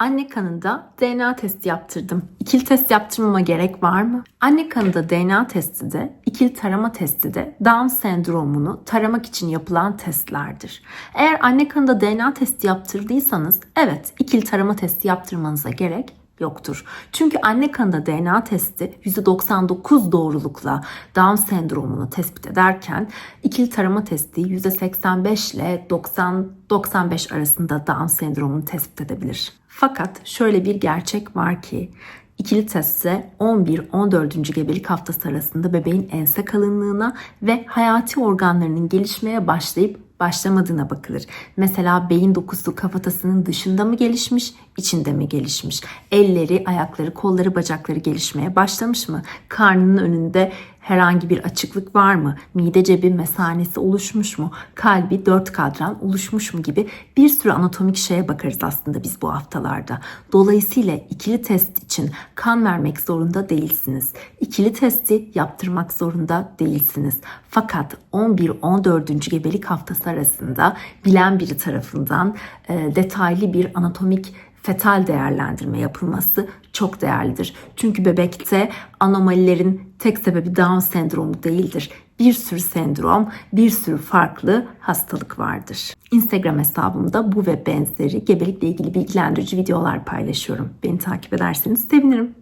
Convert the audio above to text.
Anne kanında DNA testi yaptırdım. İkili test yaptırmama gerek var mı? Anne kanında DNA testi de, ikili tarama testi de Down sendromunu taramak için yapılan testlerdir. Eğer anne kanında DNA testi yaptırdıysanız evet ikili tarama testi yaptırmanıza gerek yoktur. Çünkü anne kanında DNA testi %99 doğrulukla Down sendromunu tespit ederken ikili tarama testi %85 ile 90-95 arasında Down sendromunu tespit edebilir. Fakat şöyle bir gerçek var ki İkili testte 11-14. gebelik haftası arasında bebeğin ense kalınlığına ve hayati organlarının gelişmeye başlayıp başlamadığına bakılır. Mesela beyin dokusu kafatasının dışında mı gelişmiş, içinde mi gelişmiş? Elleri, ayakları, kolları, bacakları gelişmeye başlamış mı? Karnının önünde herhangi bir açıklık var mı? Mide cebi mesanesi oluşmuş mu? Kalbi dört kadran oluşmuş mu gibi bir sürü anatomik şeye bakarız aslında biz bu haftalarda. Dolayısıyla ikili test için kan vermek zorunda değilsiniz. İkili testi yaptırmak zorunda değilsiniz. Fakat 11-14. gebelik haftası arasında bilen biri tarafından e, detaylı bir anatomik fetal değerlendirme yapılması çok değerlidir. Çünkü bebekte anomalilerin tek sebebi Down sendromu değildir. Bir sürü sendrom, bir sürü farklı hastalık vardır. Instagram hesabımda bu ve benzeri gebelikle ilgili bilgilendirici videolar paylaşıyorum. Beni takip ederseniz sevinirim.